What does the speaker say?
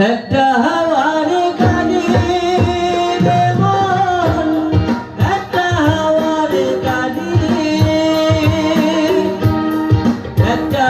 একটা হাওয়ার গানে দেবন একটা হাওয়ার গানে একটা